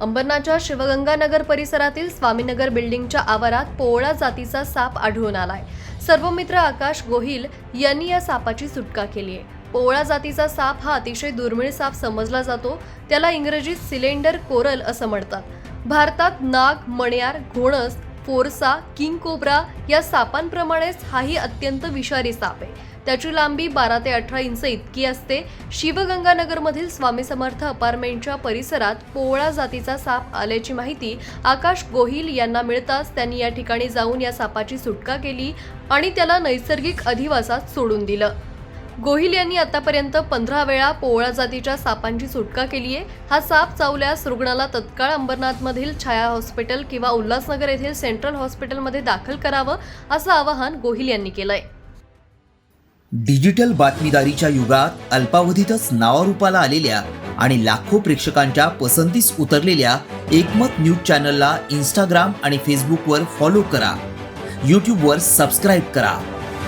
अंबरनाथच्या शिवगंगानगर परिसरातील स्वामीनगर बिल्डिंगच्या आवारात पोवळा जातीचा साप आढळून आलाय. सर्वमित्र आकाश गोहिल यांनी या सापाची सुटका केली आहे. पोवळा जातीचा साप हा अतिशय दुर्मिळ साप समजला जातो. त्याला इंग्रजीत सिलेंडर कोरल असं म्हणतात. भारतात नाग मण्यार घोणस फोरसा किंग कोब्रा या सापांप्रमाणेच हाही अत्यंत विषारी साप आहे. त्याची लांबी बारा ते अठरा इंच इतकी असते. शिवगंगानगरमधील स्वामी समर्थ अपार्टमेंटच्या परिसरात पोवळा जातीचा साप आल्याची माहिती आकाश गोहिल यांना मिळताच त्यांनी या ठिकाणी जाऊन या सापाची सुटका केली आणि त्याला नैसर्गिक अधिवासात सोडून दिलं. गोहिल यांनी आतापर्यंत पंधरा वेळा पोवळा जातीच्या सापांची सुटका केली आहे. हा साप चावल्यास रुग्णाला तत्काळ अंबरनाथमधील छाया हॉस्पिटल किंवा उल्हासनगर येथील सेंट्रल हॉस्पिटलमध्ये दाखल करावं असं आवाहन गोहिल यांनी केलंय. डिजिटल बातमीदारीच्या युगात अल्पावधीतच नावारूपाला आलेल्या आणि लाखो प्रेक्षकांच्या पसंतीस उतरलेल्या एकमत न्यूज चॅनलला इंस्टाग्राम आणि फेसबुकवर फॉलो करा. यूट्यूबवर सबस्क्राईब करा.